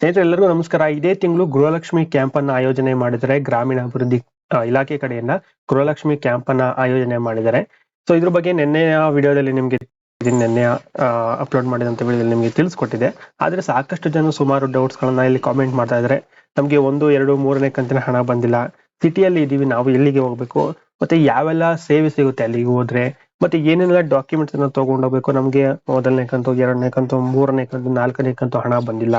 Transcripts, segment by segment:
ಸ್ನೇಹಿತರೆ ಎಲ್ಲರಿಗೂ ನಮಸ್ಕಾರ. ಇದೇ ತಿಂಗಳು ಗೃಹಲಕ್ಷ್ಮಿ ಕ್ಯಾಂಪ್ ಅನ್ನ ಆಯೋಜನೆ ಮಾಡಿದರೆ ಗ್ರಾಮೀಣ ಅಭಿವೃದ್ಧಿ ಆ, ಇಲಾಖೆ ಕಡೆಯಿಂದ ಗೃಹಲಕ್ಷ್ಮಿ ಕ್ಯಾಂಪ್ ಅನ್ನ ಆಯೋಜನೆ ಮಾಡಿದ್ದಾರೆ. ಸೊ ಇದ್ರ ಬಗ್ಗೆ ನಿನ್ನೆಯ ವಿಡಿಯೋದಲ್ಲಿ ನಿಮ್ಗೆ ನಿನ್ನೆ ಅಪ್ಲೋಡ್ ಮಾಡಿದಂತ ವಿಡಿಯೋದಲ್ಲಿ ನಿಮಗೆ ತಿಳಿಸ್ಕೊಟ್ಟಿದೆ ಆದ್ರೆ ಸಾಕಷ್ಟು ಜನ ಸುಮಾರು ಡೌಟ್ಸ್ ಗಳನ್ನ ಇಲ್ಲಿ ಕಾಮೆಂಟ್ ಮಾಡ್ತಾ ಇದ್ದಾರೆ. ನಮ್ಗೆ ಒಂದು ಎರಡು ಮೂರನೇ ಕಂತಿನ ಹಣ ಬಂದಿಲ್ಲ. ಸಿಟಿಯಲ್ಲಿ ಇದೀವಿ ನಾವು ಎಲ್ಲಿಗೆ ಹೋಗ್ಬೇಕು? ಮತ್ತೆ ಯಾವೆಲ್ಲ ಸೇವೆ ಸಿಗುತ್ತೆ ಅಲ್ಲಿಗೆ ಹೋದ್ರೆ? ಮತ್ತೆ ಏನೆಲ್ಲ ಡಾಕ್ಯುಮೆಂಟ್ಸ್ ಅನ್ನ ತಗೊಂಡೋಗ್ಬೇಕು? ನಮ್ಗೆ ಮೊದಲನೇ ಕಂತು ಎರಡನೇ ಕಂತು ಮೂರನೇ ಕಂತು ನಾಲ್ಕನೇ ಕಂತು ಹಣ ಬಂದಿಲ್ಲ.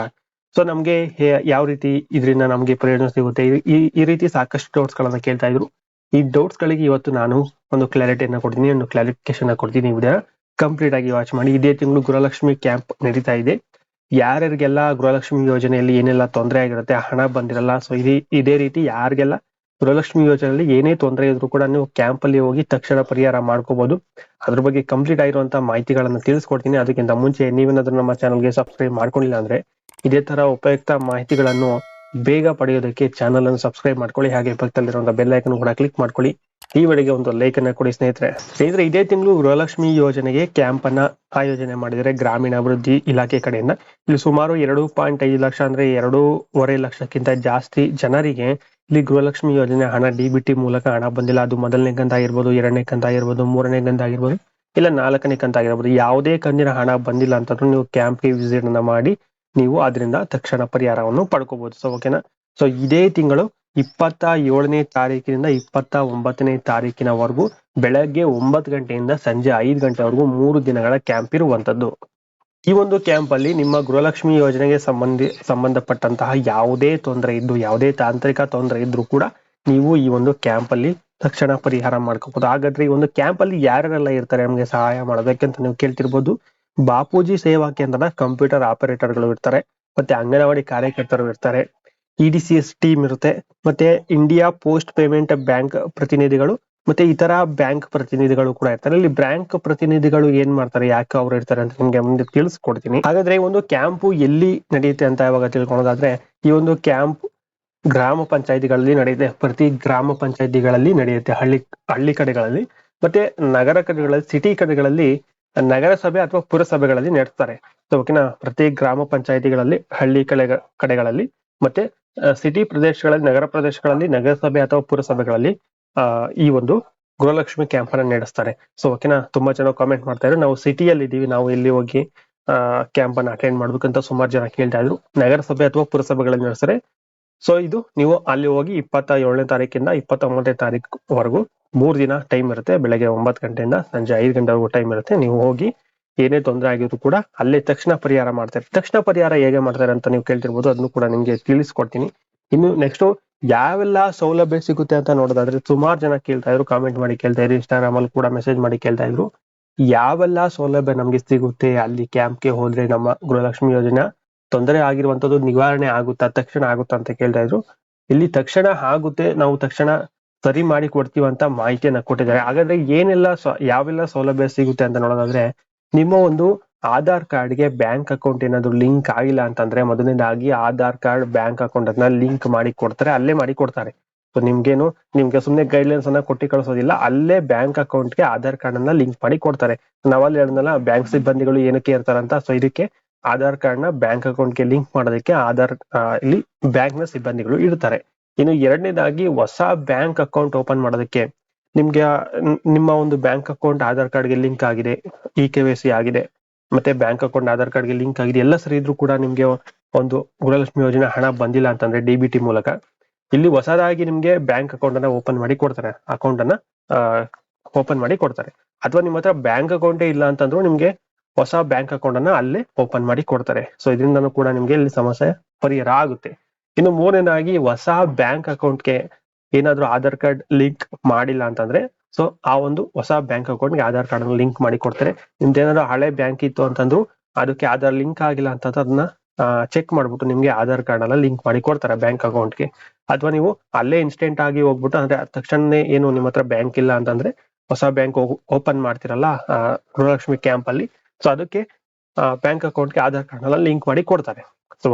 ಸೊ ನಮ್ಗೆ ಯಾವ ರೀತಿ ಇದರಿಂದ ನಮ್ಗೆ ಪ್ರಯೋಜನ ಸಿಗುತ್ತೆ? ಈ- ರೀತಿ ಸಾಕಷ್ಟು ಡೌಟ್ಸ್ ಗಳನ್ನ ಕೇಳ್ತಾ ಇದ್ರು. ಈ ಡೌಟ್ಸ್ ಗಳಿಗೆ ಇವತ್ತು ನಾನು ಒಂದು ಕ್ಲಾರಿಟಿಯನ್ನ ಕೊಡ್ತೀನಿ, ಒಂದು ಕ್ಲಾರಿಫಿಕೇಶನ್ ಕೊಡ್ತೀನಿ ವಿಡಿಯೋ. ಕಂಪ್ಲೀಟ್ ಆಗಿ ವಾಚ್ ಮಾಡಿ. ಇದೇ ತಿಂಗಳು ಗೃಹಲಕ್ಷ್ಮಿ ಕ್ಯಾಂಪ್ ನಡೀತಾ ಇದೆ. ಯಾರ್ಯಾರಿಗೆಲ್ಲ ಗೃಹಲಕ್ಷ್ಮಿ ಯೋಜನೆಯಲ್ಲಿ ಏನೆಲ್ಲ ತೊಂದರೆ ಆಗಿರುತ್ತೆ, ಹಣ ಬಂದಿರಲ್ಲ ಸೊ ಇದೇ ಇದೇ ರೀತಿ ಯಾರಿಗೆಲ್ಲ ಗೃಹಲಕ್ಷ್ಮಿ ಯೋಜನೆಯಲ್ಲಿ ಏನೇ ತೊಂದರೆ ಇದ್ರು ಕೂಡ ನೀವು ಕ್ಯಾಂಪ್ ಅಲ್ಲಿ ಹೋಗಿ ತಕ್ಷಣ ಪರಿಹಾರ ಮಾಡ್ಕೋಬಹುದು ಅದ್ರ ಬಗ್ಗೆ ಕಂಪ್ಲೀಟ್ ಆಗಿರುವಂತಹ ಮಾಹಿತಿಗಳನ್ನ ತಿಳಿಸ್ಕೊಡ್ತೀನಿ. ಅದಕ್ಕಿಂತ ಮುಂಚೆ ನೀವೇನಾದ್ರೂ ನಮ್ಮ ಚಾನಲ್ಗೆ ಸಬ್ಸ್ಕ್ರೈಬ್ ಮಾಡ್ಕೊಂಡಿಲ್ಲ ಅಂದ್ರೆ ಇದೇ ತರ ಉಪಯುಕ್ತ ಮಾಹಿತಿಗಳನ್ನು ಬೇಗ ಪಡೆಯೋದಕ್ಕೆ ಚಾನಲ್ ಅನ್ನು ಸಬ್ಸ್ಕ್ರೈಬ್ ಮಾಡ್ಕೊಳ್ಳಿ. ಹಾಗೆ ಪಕ್ಕದಲ್ಲಿರುವಂತಹ ಬೆಲ್ ಐಕನ್ ಕೂಡ ಕ್ಲಿಕ್ ಮಾಡ್ಕೊಳ್ಳಿ. ಈ ವೇಳೆಗೆ ಒಂದು ಲೈಕ್ ಅನ್ನ ಕೊಡಿ ಸ್ನೇಹಿತರೆ. ಸ್ನೇಹಿತರೆ, ಇದೇ ತಿಂಗಳು ಗೃಹಲಕ್ಷ್ಮಿ ಯೋಜನೆಗೆ ಕ್ಯಾಂಪ್ ಅನ್ನ ಆಯೋಜನೆ ಮಾಡಿದರೆ ಗ್ರಾಮೀಣಾಭಿವೃದ್ಧಿ ಇಲಾಖೆ ಕಡೆಯಿಂದ. ಇಲ್ಲಿ ಸುಮಾರು ಎರಡು ಪಾಯಿಂಟ್ ಐದು ಲಕ್ಷ ಅಂದ್ರೆ ಎರಡೂವರೆ ಲಕ್ಷಕ್ಕಿಂತ ಜಾಸ್ತಿ ಜನರಿಗೆ ಇಲ್ಲಿ ಗೃಹಲಕ್ಷ್ಮಿ ಯೋಜನೆ ಹಣ ಡಿಬಿಟಿ ಮೂಲಕ ಹಣ ಬಂದಿಲ್ಲ. ಅದು ಮೊದಲನೇ ಕಂತ ಆಗಿರ್ಬೋದು, ಎರಡನೇ ಕಂತ ಆಗಿರ್ಬೋದು, ಮೂರನೇ ಕಂತ ಆಗಿರ್ಬೋದು, ಇಲ್ಲ ನಾಲ್ಕನೇ ಕಂತ ಆಗಿರ್ಬೋದು. ಯಾವುದೇ ಕಂತಿನ ಹಣ ಬಂದಿಲ್ಲ ಅಂತಂದ್ರೆ ನೀವು ಕ್ಯಾಂಪ್ಗೆ ವಿಸಿಟ್ ಅನ್ನ ಮಾಡಿ ನೀವು ಅದರಿಂದ ತಕ್ಷಣ ಪರಿಹಾರವನ್ನು ಪಡ್ಕೋಬಹುದು ಸೊ ಓಕೆನಾ ಸೊ ಇದೇ ತಿಂಗಳು ಇಪ್ಪತ್ತ ಏಳನೇ ತಾರೀಕಿನಿಂದ ಇಪ್ಪತ್ತ ಒಂಬತ್ತನೇ ತಾರೀಕಿನವರೆಗೂ ಬೆಳಗ್ಗೆ ಒಂಬತ್ತು ಗಂಟೆಯಿಂದ ಸಂಜೆ ಐದು ಗಂಟೆವರೆಗೂ ಮೂರು ದಿನಗಳ ಕ್ಯಾಂಪ್ ಇರುವಂತದ್ದು ಈ ಒಂದು ಕ್ಯಾಂಪ್ ಅಲ್ಲಿ ನಿಮ್ಮ ಗೃಹಲಕ್ಷ್ಮಿ ಯೋಜನೆಗೆ ಸಂಬಂಧಿ, ಸಂಬಂಧಪಟ್ಟಂತಹ ಯಾವುದೇ ತೊಂದರೆ ಇದ್ದು, ಯಾವುದೇ ತಾಂತ್ರಿಕ ತೊಂದರೆ ಇದ್ರೂ ಕೂಡ ನೀವು ಈ ಒಂದು ಕ್ಯಾಂಪ್ ಅಲ್ಲಿ ತಕ್ಷಣ ಪರಿಹಾರ ಮಾಡ್ಕೋಬಹುದು ಹಾಗಾದ್ರೆ ಈ ಒಂದು ಕ್ಯಾಂಪ್ ಅಲ್ಲಿ ಯಾರೆಲ್ಲ ಇರ್ತಾರೆ, ನಮಗೆ ಸಹಾಯ ಮಾಡೋದಕ್ಕೆ ನೀವು ಕೇಳ್ತಿರ್ಬೋದು. ಬಾಪೂಜಿ ಸೇವಾ ಕೇಂದ್ರದ ಕಂಪ್ಯೂಟರ್ ಆಪರೇಟರ್ಗಳು ಇರ್ತಾರೆ, ಮತ್ತೆ ಅಂಗನವಾಡಿ ಕಾರ್ಯಕರ್ತರು ಇರ್ತಾರೆ ಇಡಿಸಿಎಸ್ ಟೀಮ್ ಇರುತ್ತೆ, ಮತ್ತೆ ಇಂಡಿಯಾ ಪೋಸ್ಟ್ ಪೇಮೆಂಟ್ ಬ್ಯಾಂಕ್ ಪ್ರತಿನಿಧಿಗಳು ಮತ್ತೆ ಇತರ ಬ್ಯಾಂಕ್ ಪ್ರತಿನಿಧಿಗಳು ಕೂಡ ಇರ್ತಾರೆ. ಇಲ್ಲಿ ಬ್ಯಾಂಕ್ ಪ್ರತಿನಿಧಿಗಳು ಏನ್ ಮಾಡ್ತಾರೆ, ಯಾಕೆ ಅವ್ರು ಇರ್ತಾರೆ ಅಂತ ನಿಮ್ಗೆ ಮುಂದೆ ತಿಳಿಸ್ಕೊಡ್ತೀನಿ. ಹಾಗಾದ್ರೆ ಈ ಒಂದು ಕ್ಯಾಂಪು ಎಲ್ಲಿ ನಡೆಯುತ್ತೆ ಅಂತ ಇವಾಗ ತಿಳ್ಕೊಳೋದಾದ್ರೆ ಈ ಒಂದು ಕ್ಯಾಂಪ್ ಗ್ರಾಮ ಪಂಚಾಯತಿಗಳಲ್ಲಿ ನಡೆಯುತ್ತೆ. ಪ್ರತಿ ಗ್ರಾಮ ಪಂಚಾಯತಿಗಳಲ್ಲಿ ನಡೆಯುತ್ತೆ. ಹಳ್ಳಿ ಹಳ್ಳಿ ಕಡೆಗಳಲ್ಲಿ, ಮತ್ತೆ ನಗರ ಕಡೆಗಳಲ್ಲಿ, ಸಿಟಿ ಕಡೆಗಳಲ್ಲಿ, ನಗರಸಭೆ ಅಥವಾ ಪುರಸಭೆಗಳಲ್ಲಿ ನಡೆಸ್ತಾರೆ. ಓಕೆನಾ ಪ್ರತಿ ಗ್ರಾಮ ಪಂಚಾಯತಿಗಳಲ್ಲಿ, ಹಳ್ಳಿ ಕಡೆ ಕಡೆಗಳಲ್ಲಿ, ಮತ್ತೆ ಸಿಟಿ ಪ್ರದೇಶಗಳಲ್ಲಿ, ನಗರ ಪ್ರದೇಶಗಳಲ್ಲಿ, ನಗರಸಭೆ ಅಥವಾ ಪುರಸಭೆಗಳಲ್ಲಿ ಈ ಒಂದು ಗೃಹಲಕ್ಷ್ಮಿ ಕ್ಯಾಂಪ್ ಅನ್ನ ನಡೆಸ್ತಾರೆ. ಸೊ ಓಕೆನಾ ತುಂಬಾ ಜನ ಕಾಮೆಂಟ್ ಮಾಡ್ತಾ ಇದ್ರು. ನಾವು ಸಿಟಿಯಲ್ಲಿ ಇದೀವಿ. ನಾವು ಇಲ್ಲಿ ಹೋಗಿ ಕ್ಯಾಂಪ್ ಅನ್ನ ಅಟೆಂಡ್ ಮಾಡ್ಬೇಕಂತ ಸುಮಾರು ಜನ ಕೇಳ್ತಾ ಇದ್ರು. ನಗರಸಭೆ ಅಥವಾ ಪುರಸಭೆಗಳಲ್ಲಿ ನಡೆಸ್ತಾರೆ. ಸೊ ಇದು ನೀವು ಅಲ್ಲಿ ಹೋಗಿ ಇಪ್ಪತ್ತ ಏಳನೇ ತಾರೀಕಿಂದ ಇಪ್ಪತ್ತೊಂಬತ್ತನೇ ತಾರೀಕುವರೆಗೂ ಮೂರ್ ದಿನ ಟೈಮ್ ಇರುತ್ತೆ. ಬೆಳಗ್ಗೆ ಒಂಬತ್ತು ಗಂಟೆಯಿಂದ ಸಂಜೆ ಐದು ಗಂಟೆವರೆಗೂ ಟೈಮ್ ಇರುತ್ತೆ. ನೀವು ಹೋಗಿ ಏನೇ ತೊಂದರೆ ಆಗಿದ್ರು ಕೂಡ ಅಲ್ಲೇ ತಕ್ಷಣ ಪರಿಹಾರ ಮಾಡ್ತಾರೆ ತಕ್ಷಣ ಪರಿಹಾರ ಹೇಗೆ ಮಾಡ್ತಾರೆ ಅಂತ ನೀವು ಕೇಳ್ತಿರ್ಬೋದು. ಅದನ್ನು ಕೂಡ ನಿಮ್ಗೆ ತಿಳಿಸ್ಕೊಡ್ತೀನಿ. ಇನ್ನು ನೆಕ್ಸ್ಟ್ ಯಾವೆಲ್ಲ ಸೌಲಭ್ಯ ಸಿಗುತ್ತೆ ಅಂತ ನೋಡೋದಾದ್ರೆ ಸುಮಾರು ಜನ ಕೇಳ್ತಾ ಇದ್ರು ಕಾಮೆಂಟ್ ಮಾಡಿ ಕೇಳ್ತಾ ಇದ್ರು ಇನ್ಸ್ಟಾಗ್ರಾಮ್ ಅಲ್ಲಿ ಕೂಡ ಮೆಸೇಜ್ ಮಾಡಿ ಕೇಳ್ತಾ ಇದ್ರು. ಯಾವೆಲ್ಲ ಸೌಲಭ್ಯ ನಮ್ಗೆ ಸಿಗುತ್ತೆ ಅಲ್ಲಿ ಕ್ಯಾಂಪ್ಗೆ ಹೋದ್ರೆ ನಮ್ಮ ಗೃಹಲಕ್ಷ್ಮಿ ಯೋಜನೆ? ತೊಂದರೆ ಆಗಿರುವಂತದ್ದು ನಿವಾರಣೆ ಆಗುತ್ತಾ, ತಕ್ಷಣ ಆಗುತ್ತಾ ಅಂತ ಕೇಳ್ತಾ ಇದ್ರು. ಇಲ್ಲಿ ತಕ್ಷಣ ಆಗುತ್ತೆ, ನಾವು ತಕ್ಷಣ ಸರಿ ಮಾಡಿ ಕೊಡ್ತೀವಿ ಅಂತ ಮಾಹಿತಿಯನ್ನ ಕೊಟ್ಟಿದ್ದಾರೆ. ಹಾಗಾದ್ರೆ ಏನೆಲ್ಲ ಯಾವೆಲ್ಲ ಸೌಲಭ್ಯ ಸಿಗುತ್ತೆ ಅಂತ ನೋಡೋದಾದ್ರೆ, ನಿಮ್ಮ ಒಂದು ಆಧಾರ್ ಕಾರ್ಡ್ಗೆ ಬ್ಯಾಂಕ್ ಅಕೌಂಟ್ ಏನಾದ್ರು ಲಿಂಕ್ ಆಗಿಲ್ಲ ಅಂತಂದ್ರೆ ಮೊದಲನೇದಾಗಿ ಆಧಾರ್ ಕಾರ್ಡ್ ಬ್ಯಾಂಕ್ ಅಕೌಂಟ್ ಅದನ್ನ ಲಿಂಕ್ ಮಾಡಿ ಕೊಡ್ತಾರೆ, ಅಲ್ಲೇ ಮಾಡಿ ಕೊಡ್ತಾರೆ. ಸೊ ನಿಮ್ಗೇನು, ನಿಮ್ಗೆ ಸುಮ್ಮನೆ ಗೈಡ್ಲೈನ್ಸ್ ಅನ್ನ ಕೊಟ್ಟಿ ಕಳಿಸೋದಿಲ್ಲ, ಅಲ್ಲೇ ಬ್ಯಾಂಕ್ ಅಕೌಂಟ್ಗೆ ಆಧಾರ್ ಕಾರ್ಡ್ ಅನ್ನ ಲಿಂಕ್ ಮಾಡಿ ಕೊಡ್ತಾರೆ. ನಾವಲ್ಲಿ ಹೇಳಿದ್ನಲ್ಲ ಬ್ಯಾಂಕ್ ಸಿಬ್ಬಂದಿಗಳು ಏನಕ್ಕೆ ಇರ್ತಾರಂತ ಸೊ ಇದಕ್ಕೆ ಆಧಾರ್ ಕಾರ್ಡ್ನ ಬ್ಯಾಂಕ್ ಅಕೌಂಟ್ಗೆ ಲಿಂಕ್ ಮಾಡೋದಕ್ಕೆ ಆಧಾರ್ ಇಲ್ಲಿ ಬ್ಯಾಂಕ್ನ ಸಿಬ್ಬಂದಿಗಳು ಇರ್ತಾರೆ. ಇನ್ನು ಎರಡನೇದಾಗಿ ಹೊಸ ಬ್ಯಾಂಕ್ ಅಕೌಂಟ್ ಓಪನ್ ಮಾಡೋದಕ್ಕೆ, ನಿಮ್ಗೆ ನಿಮ್ಮ ಒಂದು ಬ್ಯಾಂಕ್ ಅಕೌಂಟ್ ಆಧಾರ್ ಕಾರ್ಡ್ಗೆ ಲಿಂಕ್ ಆಗಿದೆ, ಇ ಕೆ ವೈ ಸಿ ಆಗಿದೆ ಮತ್ತೆ ಬ್ಯಾಂಕ್ ಅಕೌಂಟ್, ಆಧಾರ್ ಕಾರ್ಡ್ಗೆ ಲಿಂಕ್ ಆಗಿದೆ ಎಲ್ಲ ಸರಿ ಇದ್ರೂ ಕೂಡ ನಿಮ್ಗೆ ಒಂದು ಗೃಹಲಕ್ಷ್ಮಿ ಯೋಜನೆ ಹಣ ಬಂದಿಲ್ಲ ಅಂತಂದ್ರೆ ಡಿ ಬಿ ಮೂಲಕ. ಇಲ್ಲಿ ಹೊಸದಾಗಿ ನಿಮ್ಗೆ ಬ್ಯಾಂಕ್ ಅಕೌಂಟ್ ಅನ್ನ ಓಪನ್ ಮಾಡಿ ಕೊಡ್ತಾರೆ. ಅಕೌಂಟ್ ಅನ್ನ ಓಪನ್ ಮಾಡಿ ಕೊಡ್ತಾರೆ. ಅಥವಾ ನಿಮ್ಮ ಹತ್ರ ಬ್ಯಾಂಕ್ ಅಕೌಂಟೇ ಇಲ್ಲ ಅಂತಂದ್ರೂ ನಿಮ್ಗೆ ಹೊಸ ಬ್ಯಾಂಕ್ ಅಕೌಂಟ್ ಅನ್ನ ಅಲ್ಲೇ ಓಪನ್ ಮಾಡಿ ಕೊಡ್ತಾರೆ. ಸೊ ಇದರಿಂದನೂ ಕೂಡ ನಿಮ್ಗೆ ಇಲ್ಲಿ ಸಮಸ್ಯೆ ಪರಿಹಾರ ಆಗುತ್ತೆ. ಇನ್ನು ಮೂರನೇದಾಗಿ, ಹೊಸ ಬ್ಯಾಂಕ್ ಅಕೌಂಟ್ಗೆ ಏನಾದ್ರೂ ಆಧಾರ್ ಕಾರ್ಡ್ ಲಿಂಕ್ ಮಾಡಿಲ್ಲ ಅಂತಂದ್ರೆ ಸೊ ಆ ಒಂದು ಹೊಸ ಬ್ಯಾಂಕ್ ಅಕೌಂಟ್ಗೆ ಆಧಾರ್ ಕಾರ್ಡ್ ಲಿಂಕ್ ಮಾಡಿ ಕೊಡ್ತಾರೆ ನಿಮ್ದೇನಾದ್ರು ಹಳೆ ಬ್ಯಾಂಕ್ ಇತ್ತು ಅಂತಂದ್ರು ಅದಕ್ಕೆ ಆಧಾರ್ ಲಿಂಕ್ ಆಗಿಲ್ಲ ಅಂತ ಅದನ್ನ ಚೆಕ್ ಮಾಡ್ಬಿಟ್ಟು ನಿಮ್ಗೆ ಆಧಾರ್ ಕಾರ್ಡ್ ಎಲ್ಲ ಲಿಂಕ್ ಮಾಡಿ ಕೊಡ್ತಾರೆ ಬ್ಯಾಂಕ್ ಅಕೌಂಟ್ಗೆ ಅಥವಾ ನೀವು ಅಲ್ಲೇ ಇನ್ಸ್ಟೆಂಟ್ ಆಗಿ ಹೋಗ್ಬಿಟ್ಟು, ಅಂದ್ರೆ ತಕ್ಷಣನೇ ಏನು ನಿಮ್ಮ ಹತ್ರ ಬ್ಯಾಂಕ್ ಇಲ್ಲ ಅಂತಂದ್ರೆ ಹೊಸ ಬ್ಯಾಂಕ್ ಓಪನ್ ಮಾಡ್ತಿರಲ್ಲ ಗೃಹಲಕ್ಷ್ಮಿ ಕ್ಯಾಂಪ್ ಅಲ್ಲಿ. ಸೊ ಅದಕ್ಕೆ ಬ್ಯಾಂಕ್ ಅಕೌಂಟ್ಗೆ ಆಧಾರ್ ಕಾರ್ಡ್ ಎಲ್ಲ ಲಿಂಕ್ ಮಾಡಿ ಕೊಡ್ತಾರೆ.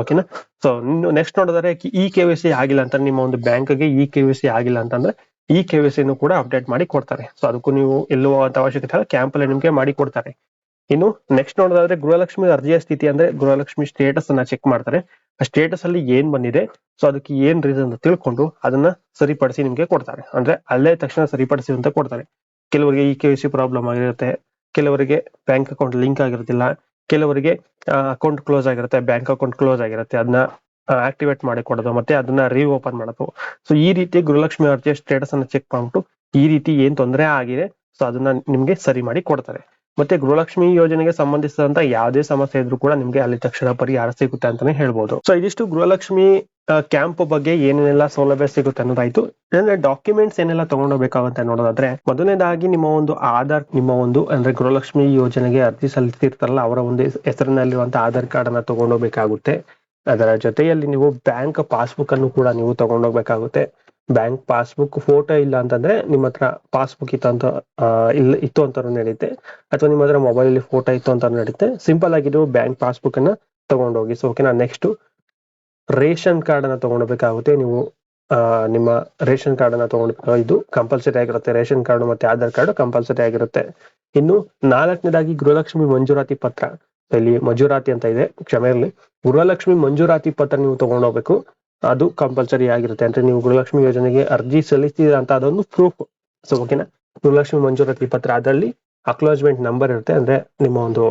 ಓಕೆನಾ ಸೊ ನೆಕ್ಸ್ಟ್ ನೋಡಿದ್ರೆ ಇ ಕೆ ಸಿ ಆಗಿಲ್ಲ ಅಂತ ನಿಮ್ಮ ಒಂದು ಬ್ಯಾಂಕ್ಗೆ ಇ ಕೆ ಸಿ ಆಗಿಲ್ಲ ಅಂತಂದ್ರೆ ಈ ಕೆ ವೈ ಕೂಡ ಅಪ್ಡೇಟ್ ಮಾಡಿ ಕೊಡ್ತಾರೆ. ಸೊ ಅದಕ್ಕೂ ನೀವು ಎಲ್ಲೋ ಅಂತ ಅವಶ್ಯಕತೆ ಕ್ಯಾಂಪ್ ಅಲ್ಲಿ ನಿಮಗೆ ಮಾಡಿ ಕೊಡ್ತಾರೆ. ಇನ್ನು ನೆಕ್ಸ್ಟ್ ನೋಡೋದಾದ್ರೆ ಗೃಹಲಕ್ಷ್ಮಿ ಅರ್ಜಿಯ ಸ್ಥಿತಿ ಅಂದ್ರೆ ಗೃಹಲಕ್ಷ್ಮಿ ಸ್ಟೇಟಸ್ ಅನ್ನ ಚೆಕ್ ಮಾಡ್ತಾರೆ. ಆ ಸ್ಟೇಟಸ್ ಅಲ್ಲಿ ಏನ್ ಬಂದಿದೆ? ಸೊ ಅದಕ್ಕೆ ಏನ್ ರೀಸನ್ ಅಂತ ತಿಳ್ಕೊಂಡು ಅದನ್ನ ಸರಿಪಡಿಸಿ ನಿಮ್ಗೆ ಕೊಡ್ತಾರೆ. ಅಂದ್ರೆ ಅಲ್ಲೇ ತಕ್ಷಣ ಸರಿಪಡಿಸಿ ಅಂತ ಕೊಡ್ತಾರೆ. ಕೆಲವರಿಗೆ ಇ ಕೆ ಸಿ ಪ್ರಾಬ್ಲಮ್ ಆಗಿರುತ್ತೆ. ಕೆಲವರಿಗೆ ಬ್ಯಾಂಕ್ ಅಕೌಂಟ್ ಲಿಂಕ್ ಆಗಿರುತ್ತಿಲ್ಲ. ಕೆಲವರಿಗೆ ಅಕೌಂಟ್ ಕ್ಲೋಸ್ ಆಗಿರುತ್ತೆ. ಬ್ಯಾಂಕ್ ಅಕೌಂಟ್ ಕ್ಲೋಸ್ ಆಗಿರುತ್ತೆ. ಅದನ್ನ ಆಕ್ಟಿವೇಟ್ ಮಾಡಿ ಕೊಡೋದು ಮತ್ತೆ ಅದನ್ನ ರೀಓಪನ್ ಮಾಡೋದು. ಸೊ ಈ ರೀತಿ ಗೃಹಲಕ್ಷ್ಮಿ ಅರ್ಜಿಯ ಸ್ಟೇಟಸ್ ಅನ್ನ ಚೆಕ್ ಮಾಡ್ಬಿಟ್ಟು, ಈ ರೀತಿ ಏನ್ ತೊಂದರೆ ಆಗಿದೆ ಸೊ ಅದನ್ನ ನಿಮ್ಗೆ ಸರಿ ಮಾಡಿ ಕೊಡ್ತಾರೆ. ಮತ್ತೆ ಗೃಹಲಕ್ಷ್ಮಿ ಯೋಜನೆಗೆ ಸಂಬಂಧಿಸಿದಂತ ಯಾವುದೇ ಸಮಸ್ಯೆ ಇದ್ರೂ ಕೂಡ ನಿಮ್ಗೆ ಅಲ್ಲಿ ತಕ್ಷಣ ಪರಿಹಾರ ಸಿಗುತ್ತೆ ಅಂತಾನೆ ಹೇಳ್ಬೋದು. ಸೊ ಇದಿಷ್ಟು ಗೃಹಲಕ್ಷ್ಮಿ ಕ್ಯಾಂಪ್ ಬಗ್ಗೆ ಏನೇನೆಲ್ಲ ಸೌಲಭ್ಯ ಸಿಗುತ್ತೆ ಅನ್ನೋದಾಯ್ತು. ಅಂದ್ರೆ ಡಾಕ್ಯುಮೆಂಟ್ಸ್ ಏನೆಲ್ಲ ತಗೊಂಡೋಗ್ಬೇಕಾಗುತ್ತೆ ನೋಡೋದಾದ್ರೆ ಮೊದಲನೇದಾಗಿ ನಿಮ್ಮ ಒಂದು ಆಧಾರ್, ನಿಮ್ಮ ಒಂದು ಅಂದ್ರೆ ಗೃಹಲಕ್ಷ್ಮಿ ಯೋಜನೆಗೆ ಅರ್ಜಿ ಸಲ್ಲಿಸಿರ್ತಾರಲ್ಲ, ಅವರ ಒಂದು ಹೆಸರಿನಲ್ಲಿರುವಂತಹ ಆಧಾರ್ ಕಾರ್ಡ್ ಅನ್ನ ತಗೊಂಡೋಗ್ಬೇಕಾಗುತ್ತೆ. ಅದರ ಜೊತೆಯಲ್ಲಿ ನೀವು ಬ್ಯಾಂಕ್ ಪಾಸ್ಬುಕ್ ಅನ್ನು ಕೂಡ ನೀವು ತಗೊಂಡೋಗ್ಬೇಕಾಗುತ್ತೆ. ಬ್ಯಾಂಕ್ ಪಾಸ್ಬುಕ್ ಫೋಟೋ ಇಲ್ಲ ಅಂತಂದ್ರೆ ನಿಮ್ಮ ಹತ್ರ ಪಾಸ್ಬುಕ್ ಇತ್ತು ಅಂತ ಇಲ್ಲ, ಇತ್ತು ಅಂತ ನಡೀತೆ ಅಥವಾ ನಿಮ್ಮ ಹತ್ರ ಮೊಬೈಲ್ ಅಲ್ಲಿ ಫೋಟೋ ಇತ್ತು ಅಂತ ನಡೀತೆ ಸಿಂಪಲ್ ಆಗಿ ನೀವು ಬ್ಯಾಂಕ್ ಪಾಸ್ಬುಕ್ ಅನ್ನ ತಗೊಂಡೋಗಿ. ಸೊ ಓಕೆನಾ ನೆಕ್ಸ್ಟ್ ರೇಷನ್ ಕಾರ್ಡ್ ಅನ್ನ ತಗೊಂಡೋಗ್ಬೇಕಾಗುತ್ತೆ. ನೀವು ನಿಮ್ಮ ರೇಷನ್ ಕಾರ್ಡ್ ಅನ್ನ ತಗೊಂಡು ಇದು ಕಂಪಲ್ಸರಿ ಆಗಿರುತ್ತೆ. ರೇಷನ್ ಕಾರ್ಡ್ ಮತ್ತೆ ಆಧಾರ್ ಕಾರ್ಡ್ ಕಂಪಲ್ಸರಿ ಆಗಿರುತ್ತೆ. ಇನ್ನು ನಾಲ್ಕನೇದಾಗಿ ಗೃಹಲಕ್ಷ್ಮಿ ಮಂಜೂರಾತಿ ಪತ್ರ. ಇಲ್ಲಿ ಮಂಜೂರಾತಿ ಅಂತ ಇದೆ, ಕ್ಷಮೆಯಲ್ಲಿ. ಗೃಹಲಕ್ಷ್ಮಿ ಮಂಜೂರಾತಿ ಪತ್ರ ನೀವು ತಗೊಂಡೋಗ್ಬೇಕು. ಅದು ಕಂಪಲ್ಸರಿ ಆಗಿರುತ್ತೆ. ಅಂದ್ರೆ ನೀವು ಗೃಹಲಕ್ಷ್ಮಿ ಯೋಜನೆಗೆ ಅರ್ಜಿ ಸಲ್ಲಿಸ್ತೀರಾ ಅಂತ ಅದೊಂದು ಪ್ರೂಫ್ ಸೊ ಓಕೆನಾ ಗೃಹಲಕ್ಷ್ಮಿ ಮಂಜೂರಾತಿ ಪತ್ರ, ಅದರಲ್ಲಿ ಅಕ್ಲೋಜ್ಮೆಂಟ್ ನಂಬರ್ ಇರುತ್ತೆ. ಅಂದ್ರೆ ನಿಮ್ಮ ಒಂದು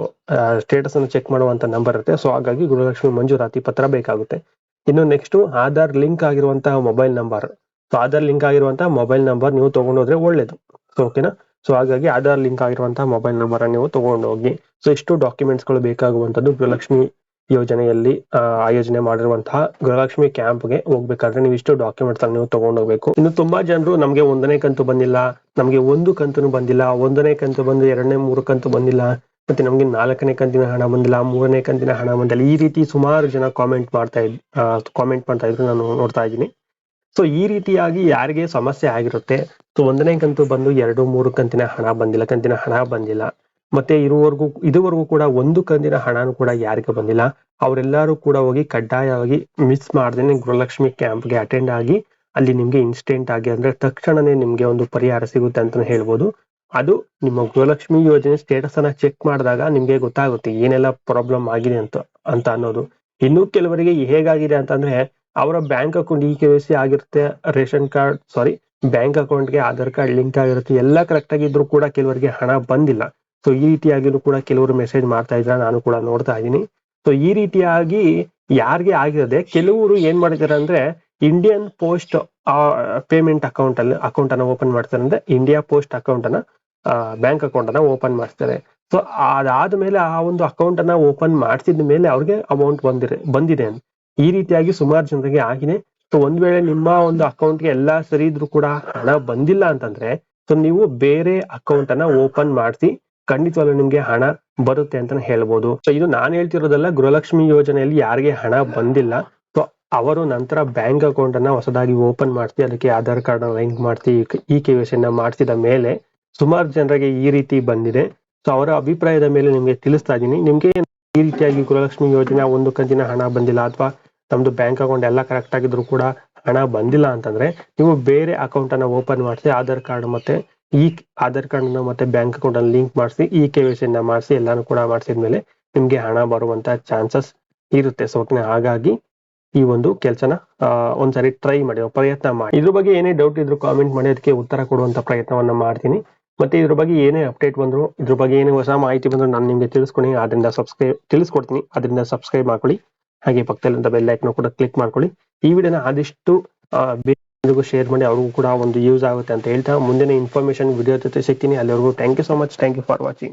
ಸ್ಟೇಟಸ್ ಅನ್ನು ಚೆಕ್ ಮಾಡುವಂತ ನಂಬರ್ ಇರುತ್ತೆ. ಸೊ ಹಾಗಾಗಿ ಗೃಹಲಕ್ಷ್ಮಿ ಮಂಜೂರಾತಿ ಪತ್ರ ಬೇಕಾಗುತ್ತೆ. ಇನ್ನು ನೆಕ್ಸ್ಟ್ ಆಧಾರ್ ಲಿಂಕ್ ಆಗಿರುವಂತಹ mobile number so Aadhaar link ಆಗಿರುವಂತಹ ಮೊಬೈಲ್ ನಂಬರ್ ನೀವು ತಗೊಂಡೋದ್ರೆ ಒಳ್ಳೇದು. ಸೊ ಓಕೆನಾ ಸೊ ಹಾಗಾಗಿ ಆಧಾರ್ ಲಿಂಕ್ ಆಗಿರುವಂತಹ ಮೊಬೈಲ್ ನಂಬರ್ ನೀವು ತಗೊಂಡೋಗಿ ಸೊ ಇಷ್ಟು ಡಾಕ್ಯುಮೆಂಟ್ಸ್ಗಳು ಬೇಕಾಗುವಂತದ್ದು ಗೃಹಲಕ್ಷ್ಮಿ ಯೋಜನೆಯಲ್ಲಿ ಆಯೋಜನೆ ಮಾಡಿರುವಂತಹ ಗೃಹಲಕ್ಷ್ಮಿ ಕ್ಯಾಂಪ್ಗೆ ಹೋಗ್ಬೇಕಾದ್ರೆ ನೀವು ಇಷ್ಟು ಡಾಕ್ಯುಮೆಂಟ್ಸ್ ನೀವು ತಗೊಂಡೋಗ್ಬೇಕು. ಇನ್ನು ತುಂಬಾ ಜನರು ನಮಗೆ ಒಂದನೇ ಕಂತು ಬಂದಿಲ್ಲ, ನಮಗೆ ಒಂದು ಕಂತು ಬಂದಿಲ್ಲ, ಒಂದನೇ ಕಂತು ಬಂದು ಎರಡನೇ, ಮೂರು ಕಂತು ಬಂದಿಲ್ಲ, ಮತ್ತೆ ನಮಗೆ ನಾಲ್ಕನೇ ಕಂತಿನ ಹಣ ಬಂದಿಲ್ಲ, ಮೂರನೇ ಕಂತಿನ ಹಣ ಬಂದಿಲ್ಲ, ಈ ರೀತಿ ಸುಮಾರು ಜನ ಕಾಮೆಂಟ್ ಮಾಡ್ತಾ ಇದ್ ಕಾಮೆಂಟ್ ಮಾಡ್ತಾ ಇದ್ರು ನಾನು ನೋಡ್ತಾ ಇದ್ದೀನಿ. ಸೊ ಈ ರೀತಿಯಾಗಿ ಯಾರಿಗೆ ಸಮಸ್ಯೆ ಆಗಿರುತ್ತೆ? ಸೊ ಒಂದನೇ ಕಂತು ಬಂದು ಎರಡು, ಮೂರು ಕಂತಿನ ಹಣ ಬಂದಿಲ್ಲ. ಕಂತಿನ ಹಣ ಬಂದಿಲ್ಲ. ಮತ್ತೆ ಇರುವವರೆಗೂ, ಇದುವರೆಗೂ ಕೂಡ ಒಂದು ಕಂತಿನ ಹಣನೂ ಕೂಡ ಯಾರಿಗೆ ಬಂದಿಲ್ಲ. ಅವರೆಲ್ಲರೂ ಕೂಡ ಹೋಗಿ ಕಡ್ಡಾಯವಾಗಿ ಮಿಸ್ ಮಾಡ್ದೇನೆ ಗೃಹಲಕ್ಷ್ಮಿ ಕ್ಯಾಂಪ್ಗೆ ಅಟೆಂಡ್ ಆಗಿ ಅಲ್ಲಿ ನಿಮ್ಗೆ ಇನ್ಸ್ಟೆಂಟ್ ಆಗಿ ಅಂದ್ರೆ ತಕ್ಷಣನೇ ನಿಮ್ಗೆ ಒಂದು ಪರಿಹಾರ ಸಿಗುತ್ತೆ ಅಂತ ಹೇಳ್ಬೋದು. ಅದು ನಿಮ್ಮ ಗೃಹಲಕ್ಷ್ಮಿ ಯೋಜನೆ ಸ್ಟೇಟಸ್ ಅನ್ನ ಚೆಕ್ ಮಾಡಿದಾಗ ನಿಮ್ಗೆ ಗೊತ್ತಾಗುತ್ತೆ ಏನೆಲ್ಲ ಪ್ರಾಬ್ಲಮ್ ಆಗಿದೆ ಅಂತ ಅಂತ ಅನ್ನೋದು. ಇನ್ನು ಕೆಲವರಿಗೆ ಹೇಗಾಗಿದೆ ಅಂತಂದ್ರೆ ಅವರ bank account E K C ಆಗಿರುತ್ತೆ, ರೇಷನ್ ಕಾರ್ಡ್ ಸಾರಿ ಬ್ಯಾಂಕ್ ಅಕೌಂಟ್ಗೆ ಆಧಾರ್ ಕಾರ್ಡ್ ಲಿಂಕ್ ಆಗಿರುತ್ತೆ, ಎಲ್ಲ ಕರೆಕ್ಟ್ ಆಗಿದ್ರು ಕೂಡ ಕೆಲವರಿಗೆ ಹಣ ಬಂದಿಲ್ಲ. ಸೊ ಈ ರೀತಿಯಾಗಿನೂ ಕೂಡ ಕೆಲವರು ಮೆಸೇಜ್ ಮಾಡ್ತಾ ಇದ್ರ, ನಾನು ಕೂಡ ನೋಡ್ತಾ ಇದ್ದೀನಿ. ಸೊ ಈ ರೀತಿಯಾಗಿ ಯಾರಿಗೆ ಆಗಿರದೆ ಕೆಲವರು ಏನ್ ಮಾಡಿದ್ದಾರೆ ಅಂದ್ರೆ ಇಂಡಿಯನ್ ಪೋಸ್ಟ್ ಪೇಮೆಂಟ್ ಅಕೌಂಟ್ ಅಲ್ಲಿ ಅಕೌಂಟ್ ಅನ್ನ ಓಪನ್ ಮಾಡ್ತಾರೆ ಅಂದ್ರೆ ಇಂಡಿಯಾ ಪೋಸ್ಟ್ ಅಕೌಂಟ್ ಅನ್ನ ಬ್ಯಾಂಕ್ ಅಕೌಂಟ್ ಅನ್ನ ಓಪನ್ ಮಾಡ್ತಾರೆ. ಸೊ ಅದಾದ್ಮೇಲೆ ಆ ಒಂದು ಅಕೌಂಟ್ ಅನ್ನ ಓಪನ್ ಮಾಡಿಸಿದ ಮೇಲೆ ಅವ್ರಿಗೆ ಅಮೌಂಟ್ ಬಂದಿದೆ ಬಂದಿದೆ ಅಂತ. ಈ ರೀತಿಯಾಗಿ ಸುಮಾರು ಜನರಿಗೆ ಆಗಿದೆ ಸೊ ಒಂದ್ ವೇಳೆ ನಿಮ್ಮ ಒಂದು ಅಕೌಂಟ್ಗೆ ಎಲ್ಲಾ ಸರಿ ಇದ್ರೂ ಕೂಡ ಹಣ ಬಂದಿಲ್ಲ ಅಂತಂದ್ರೆ ಸೊ ನೀವು ಬೇರೆ ಅಕೌಂಟ್ ಅನ್ನ ಓಪನ್ ಮಾಡಿಸಿ, ಖಂಡಿತವಾಗ್ಲೂ ನಿಮ್ಗೆ ಹಣ ಬರುತ್ತೆ ಅಂತ ಹೇಳ್ಬೋದು. ಸೊ ಇದು ನಾನು ಹೇಳ್ತಿರೋದಲ್ಲ, ಗೃಹಲಕ್ಷ್ಮಿ ಯೋಜನೆಯಲ್ಲಿ ಯಾರಿಗೆ ಹಣ ಬಂದಿಲ್ಲ. ಸೊ ಅವರು ನಂತರ ಬ್ಯಾಂಕ್ ಅಕೌಂಟ್ ಅನ್ನ ಹೊಸದಾಗಿ ಓಪನ್ ಮಾಡಿಸಿ, ಅದಕ್ಕೆ ಆಧಾರ್ ಕಾರ್ಡ್ ಲಿಂಕ್ ಮಾಡಿಸಿ, ಈ ಕೆ ನ ಮಾಡಿಸಿದ ಮೇಲೆ ಸುಮಾರು ಜನರಿಗೆ ಈ ರೀತಿ ಬಂದಿದೆ. ಸೊ ಅವರ ಅಭಿಪ್ರಾಯದ ಮೇಲೆ ನಿಮ್ಗೆ ತಿಳಿಸ್ತಾ ಇದ್ದೀನಿ. ನಿಮ್ಗೆ ಈ ರೀತಿಯಾಗಿ ಗೃಹಲಕ್ಷ್ಮಿ ಯೋಜನೆ ಒಂದು ಕಂತಿನ ಹಣ ಬಂದಿಲ್ಲ, ಅಥವಾ ನಮ್ದು ಬ್ಯಾಂಕ್ ಅಕೌಂಟ್ ಎಲ್ಲ ಕರೆಕ್ಟ್ ಆಗಿದ್ರು ಕೂಡ ಹಣ ಬಂದಿಲ್ಲ ಅಂತಂದ್ರೆ ನೀವು ಬೇರೆ ಅಕೌಂಟ್ ಅನ್ನ ಓಪನ್ ಮಾಡಿಸಿ ಆಧಾರ್ ಕಾರ್ಡ್ ಮತ್ತೆ ಈ ಆಧಾರ್ ಕಾರ್ಡ್ ಅನ್ನ ಮತ್ತೆ ಬ್ಯಾಂಕ್ ಅಕೌಂಟ್ ಅನ್ನು ಲಿಂಕ್ ಮಾಡಿಸಿ ಈ ಕೆ ನ ಮಾಡಿಸಿ ಎಲ್ಲಾನು ಕೂಡ ಮಾಡಿಸಿದ್ಮೇಲೆ ನಿಮ್ಗೆ ಹಣ ಬರುವಂತ ಚಾನ್ಸಸ್ ಇರುತ್ತೆ. ಸೊ ಹಾಗಾಗಿ ಈ ಒಂದು ಕೆಲಸನ ಒಂದ್ಸರಿ ಟ್ರೈ ಮಾಡಿ ಪ್ರಯತ್ನ ಮಾಡಿ. ಇದ್ರ ಬಗ್ಗೆ ಏನೇ ಡೌಟ್ ಇದ್ರು ಕಾಮೆಂಟ್ ಮಾಡಿ, ಅದಕ್ಕೆ ಉತ್ತರ ಕೊಡುವಂತ ಪ್ರಯತ್ನವನ್ನ ಮಾಡ್ತೀನಿ. ಮತ್ತೆ ಇದ್ರ ಬಗ್ಗೆ ಏನೇ ಅಪ್ಡೇಟ್ ಬಂದ್ರು, ಇದ್ರ ಬಗ್ಗೆ ಏನೇ ಹೊಸ ಮಾಹಿತಿ ಬಂದ್ರು ನಾನು ನಿಮ್ಗೆ ತಿಳಿಸ್ಕೊಡಿ. ಅದರಿಂದ ಸಬ್ಸ್ಕ್ರೈಬ್ ತಿಳಿಸ್ಕೊಡ್ತೀನಿ. ಅದರಿಂದ ಸಬ್ಸ್ಕ್ರೈಬ್ ಮಾಡ್ಕೊಳ್ಳಿ. ಹಾಗೆ ಪಕ್ಕದಲ್ಲಿಂದ ಬೆಲ್ ಐಕನ್ ಕೂಡ ಕ್ಲಿಕ್ ಮಾಡ್ಕೊಳ್ಳಿ. ಈ ವಿಡಿಯೋನ ಆದಷ್ಟು ಬೇರೆಗೂ ಶೇರ್ ಮಾಡಿ ಅವ್ರಿಗೂ ಕೂಡ ಒಂದು ಯೂಸ್ ಆಗುತ್ತೆ ಅಂತ ಹೇಳ್ತಾ ಮುಂದಿನ ಇನ್ಫಾರ್ಮೇಶನ್ ವಿಡಿಯೋ ಜೊತೆ ಸಿಗ್ತೀನಿ. ಅಲ್ಲಿವರೆಗೂ thank you so much thank you for watching